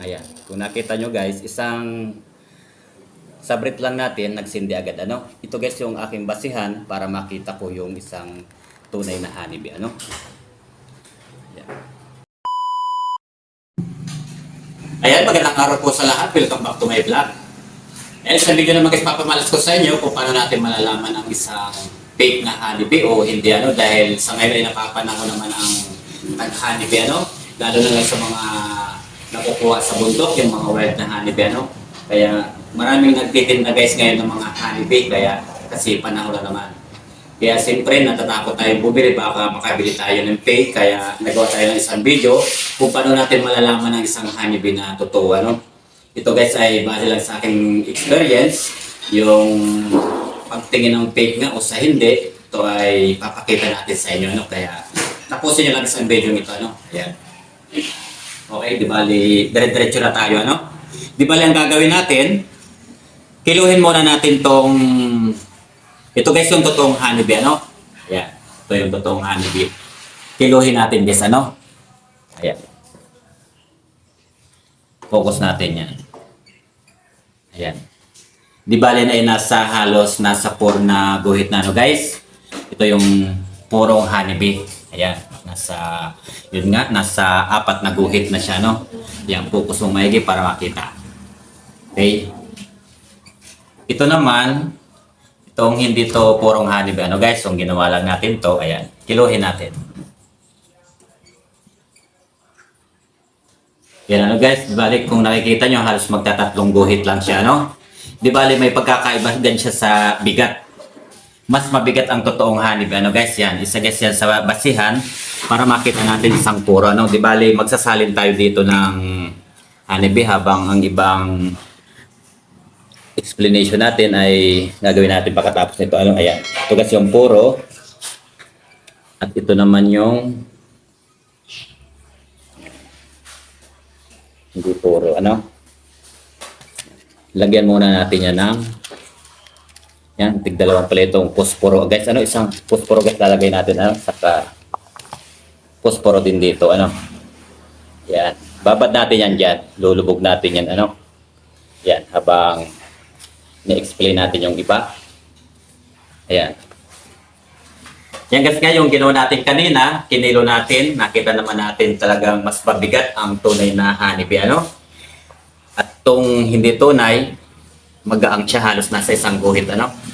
Ayan. Kung nakita nyo guys, isang sabrit lang natin, nagsindi agad. Ano? Ito guys yung aking basihan para makita ko yung isang tunay na honeybee. Ano? Ayan. Ayan, magandang araw po sa lahat. Welcome back to my vlog. Eh, sa video naman guys, papamalas ko sa inyo kung paano natin malalaman ang isang fake na honeybee o hindi ano dahil sa ngayon ay napapanahon naman ang tag-honeybee ano lalo na lang sa mga nakukuha sa bundok yung mga wild na honeybee ano kaya maraming nagtitinda guys ngayon ng mga honeybee kaya kasi panahon na naman. Kaya siyempre natatakot tayo bumili baka makabili tayo ng fake kaya nagawa tayo ng isang video kung paano natin malalaman ang isang honeybee na totoo ano ito guys ay base lang sa aking experience. Yung pagtingin ng fake nga o sa hindi ito ay papakita natin sa inyo no? Kaya tapusin nyo lang sa video nito ano ayan okay di bali dire-diretso na tayo ano di bali ang gagawin natin kiluhin muna natin tong ito guys yung totoong honeybee ano ayan ito yung totoong honeybee kiluhin natin guys ano ayan focus natin yan. Ayan. Di bale na ay nasa halos nasa 4 na guhit na no guys. Ito yung purong honeybee. Ayan. Nasa, yun nga, nasa apat na guhit na siya no. Yan, focus mo maigi para makita. Okay. Ito naman, itong hindi to purong honeybee. Ano guys, yung ginawa lang natin to, ayan. Kiluhin natin. Yan ano guys, di bali kung nakikita nyo halos magtatatlong guhit lang siya, no? Di bali may pagkakaiba din siya sa bigat. Mas mabigat ang totoong honeybee, ano guys, yan. Isa guys yan sa basihan para makita natin isang puro, no? Di bali magsasalin tayo dito ng honeybee habang ang ibang explanation natin ay gagawin natin pagkatapos nito. Ano, ayan. Ito guys yung puro. At ito naman yung Hindi puro, ano? Lagyan muna natin yan ng yan, tig dalawang palitong posporo. Guys, ano, isang posporo guys lalagay natin, ano? Saka posporo din dito, ano? Yan. Babad natin yan dyan. Lulubog natin yan, ano? Yan, habang ni-explain natin yung iba. Ayan. Yan guys nga ginawa natin kanina, kinilo natin, nakita naman natin talagang mas mabigat ang tunay na honeybee, ano? At tong hindi tunay, magaang siya halos nasa isang guhit, ano?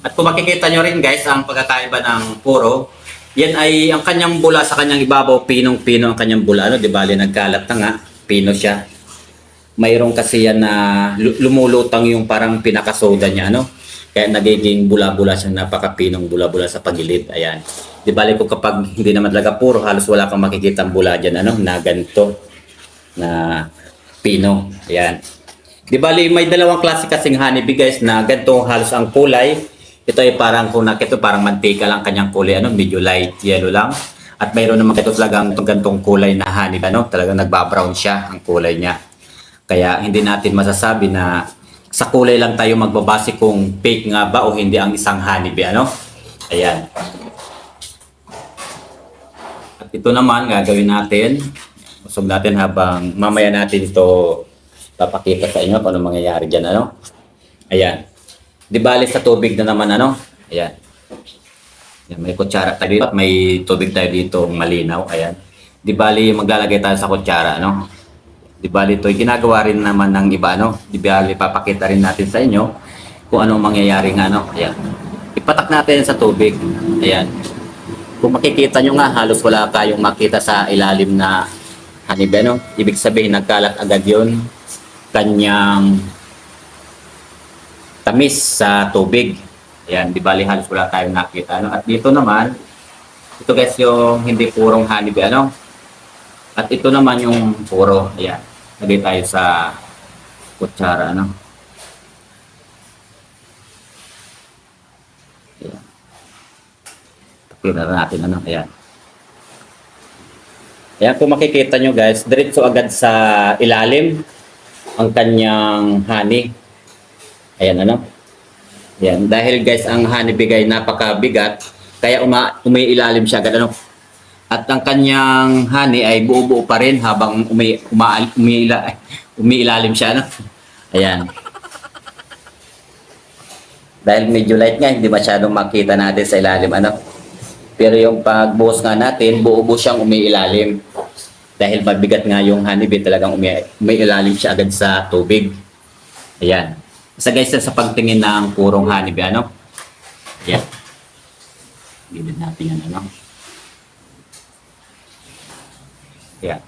At kung makikita nyo rin guys, ang pagkakaiba ng puro, yan ay ang kanyang bula sa kanyang ibabaw, pinong-pino ang kanyang bula, ano? Di bali nagkalat na nga, pino siya. Mayroon kasi yan na lu- lumulutang yung parang pinakasoda niya, ano? Kaya nagiging bula-bula siyang napakapinong bula-bula sa pagilid. Ayan. Di bali ko kapag hindi naman talaga puro, halos wala kang makikita bula dyan, ano, na ganito, na pino. Ayan. Di bali, may dalawang klase kasing honeybee guys na ganito halos ang kulay. Ito ay parang kung nakita parang mantika lang kanyang kulay, ano, medyo light yellow lang. At mayroon naman ito talagang itong gantong kulay na honeybee, ano, talagang nagbabrown siya ang kulay niya. Kaya hindi natin masasabi na sa kulay lang tayo magbabase kung fake nga ba o hindi ang isang honeybee, ano? Ayan. At ito naman, gagawin natin. Usog natin habang mamaya natin ito papakita sa inyo kung ano mangyayari dyan, ano? Ayan. Di bali sa tubig na naman, ano? Ayan. Ayan, may kutsara tayo dito may tubig tayo dito malinaw. Ayan. Di bali maglalagay tayo sa kutsara, ano? Di bali ito, ginagawa rin naman ng iba, no? Di bali, papakita rin natin sa inyo kung ano mangyayari nga, no? Ayan. Ipatak natin sa tubig. Ayan. Kung makikita nyo nga, halos wala kayong makita sa ilalim na honeybee, no? Ibig sabihin, nagkalat agad yun kanyang tamis sa tubig. Ayan, di bali halos wala tayong nakita, no? At dito naman, ito guys yung hindi purong honeybee, ano? At ito naman yung puro. Ayan. Lagay tayo sa kutsara, ano? Ayan. Takpira natin, ano? Ayan. Ayan, kung makikita nyo guys, diretso agad sa ilalim ang kanyang honey. Ayan, ano? Ayan. Dahil guys, ang honey bigay napakabigat, kaya uma umiilalim siya agad, ano? At ang kanyang honey ay buo-buo pa rin habang umi, uma, umiila, ay, umiilalim siya. No? Ayan. Dahil medyo light nga, hindi masyadong makita natin sa ilalim. Ano? Pero yung pagbuhos nga natin, buo-buo siyang umiilalim. Dahil mabigat nga yung honeybee, talagang umi, umiilalim siya agad sa tubig. Ayan. Isa guys, sa pagtingin ng purong honeybee, ano? Ayan. Gilid natin yan, ano? Ayan.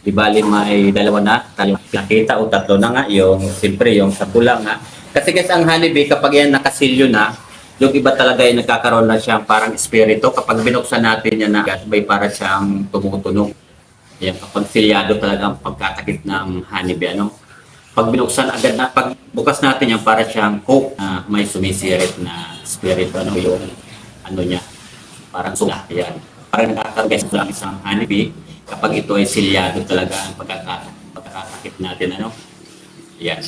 Di bali may dalawa na, tayo nakita o tatlo na nga, yung siyempre yung sa pula nga. Kasi guys, ang honeybee, kapag yan nakasilyo na, yung iba talaga ay nagkakaroon na siyang parang espiritu. Kapag binuksan natin yan na may para siyang tumutunog. Ayan, kapag talaga ang pagkatakit ng honeybee, ano? Pag binuksan agad na, pag bukas natin yan, para siyang coke na may sumisirit na spirit, ano yung, ano niya, parang suga, yan. Parang nakakaroon guys lang isang honeybee, kapag ito ay silyado talaga ang pagkaka, pagkakatakit natin, ano? Yan.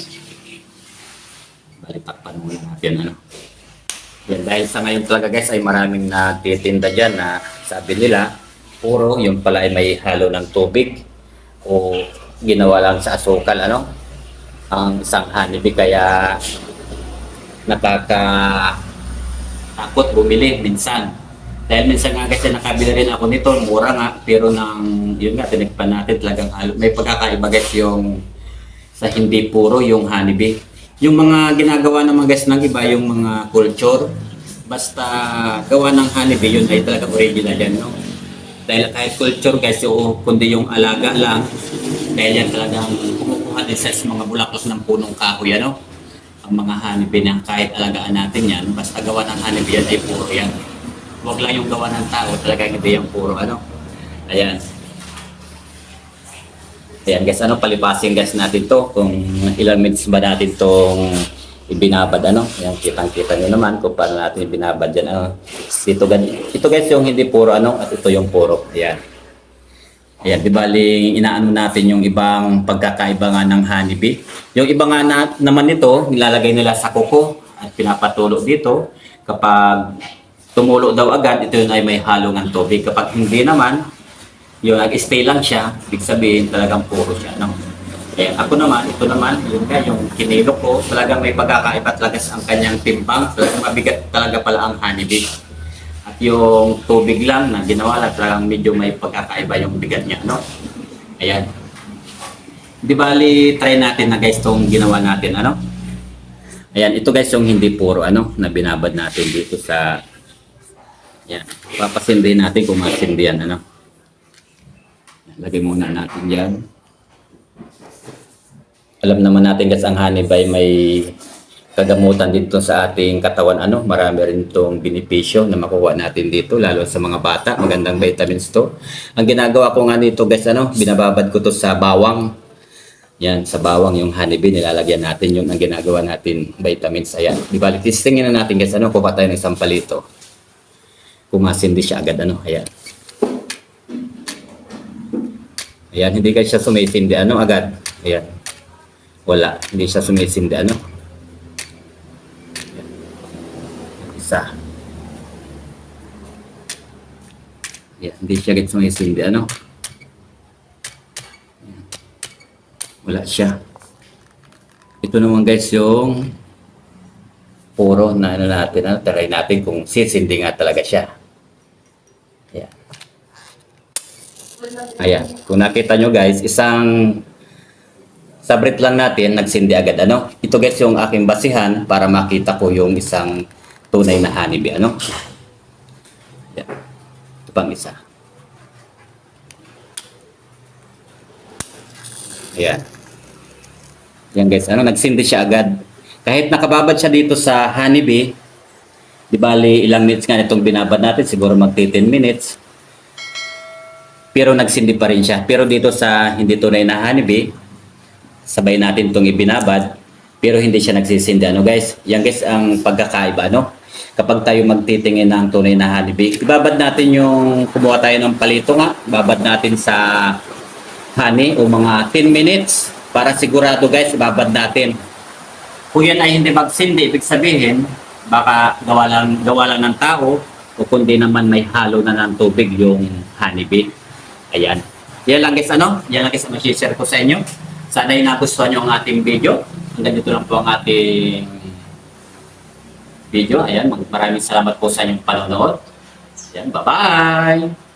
Balitakpan muna natin, ano? Yan, dahil sa ngayon talaga guys ay maraming nagtitinda dyan na sabi nila, puro yung pala ay may halo ng tubig o ginawa lang sa asukal, ano? Ang isang honeybee kaya nakaka takot bumili minsan. Dahil minsan nga kasi nakabili rin ako nito, mura nga, pero nang, yun nga, tinagpan natin talagang. May pagkakaiba guys yung sa hindi puro yung honeybee. Yung mga ginagawa ng mga guys ng iba, yung mga culture, basta gawa ng honeybee, yun ay talaga original yan, no? Dahil kahit culture guys, o kundi yung alaga lang, dahil yan talagang kumukuha din mga bulaklak ng punong kahoy, ano? Ang mga honeybee na kahit alagaan natin yan, basta gawa ng honeybee yan ay puro yan. Huwag lang yung gawa ng tao, talagang hindi yung puro, ano? Ayan. Ayan guys, ano, palipasin guys natin to kung ilang minutes ba natin tong ibinabad, ano. Ayan, kitang-kita nyo naman kung paano natin ibinabad yan, ano. Ito, ito guys yung hindi puro, ano, at ito yung puro. Ayan. Ayan, di bali, inaano natin yung ibang pagkakaiba nga ng honeybee. Yung iba nga na, naman nito, nilalagay nila sa kuko at pinapatulo dito. Kapag tumulo daw agad, ito yun ay may halo ng tubig. Kapag hindi naman, yung nag-stay lang siya, ibig sabihin talagang puro siya. No? Eh, ako naman, ito naman, yun nga, yung kinilo ko, talagang may pagkakaiba talaga ang kanyang timbang. Talagang mabigat talaga pala ang honeybee. At yung tubig lang na ginawa lang, talagang medyo may pagkakaiba yung bigat niya, no? Ayan. Di bali, try natin na guys itong ginawa natin, ano? Ayan, ito guys yung hindi puro, ano, na binabad natin dito sa, ayan, papasindihin natin kung masindihan, ano? Lagay muna natin yan. Alam naman natin guys, ang honeybee may kagamutan dito sa ating katawan. Ano, marami rin itong benepisyo na makuha natin dito, lalo sa mga bata. Magandang vitamins to. Ang ginagawa ko nga nito guys, ano, binababad ko to sa bawang. Yan, sa bawang yung honeybee, nilalagyan natin yung ang ginagawa natin vitamins. Ayan, di bali, testingin na natin guys, ano, kuha tayo ng isang palito. Kumasindi siya agad, ano, ayan. Ayan, hindi kasi siya sumisindi, ano, agad. Ayan. Wala, hindi siya sumisindi, ano. Isa. Yeah, hindi siya gets sumisindi, ano? Ayan. Wala siya. Ito naman guys yung puro na ano natin, ano, try natin kung sisindi nga talaga siya. Ayan. Ayan. Kung nakita nyo guys, isang sabrit lang natin, nagsindi agad. Ano? Ito guys yung aking basihan para makita ko yung isang tunay na honeybee. Ano? Yan. Ito pang isa. Ayan. Yan guys, ano, nagsindi siya agad. Kahit nakababad siya dito sa honeybee, di bali ilang minutes nga itong binabad natin, siguro magti 10 minutes. Pero nagsindi pa rin siya. Pero dito sa hindi tunay na honeybee, sabay natin itong ibinabad, pero hindi siya nagsisindi. Ano guys? Yan guys ang pagkakaiba. Ano? kapag tayo magtitingin ng tunay na honeybee. Ibabad natin yung kumuha tayo ng palito nga, babad natin sa honey o mga 10 minutes para sigurado guys, ibabad natin. Kung yan ay hindi magsindi, ibig sabihin, baka gawa lang, gawa lang ng tao o kundi naman may halo na ng tubig yung honeybee. Ayan. Yan lang guys ano, yan lang guys ang share ko sa inyo. Sana ay nagustuhan nyo ang ating video. Hanggang dito lang po ang ating video. Ayan, maraming salamat po sa inyong panonood. Ayan, bye-bye!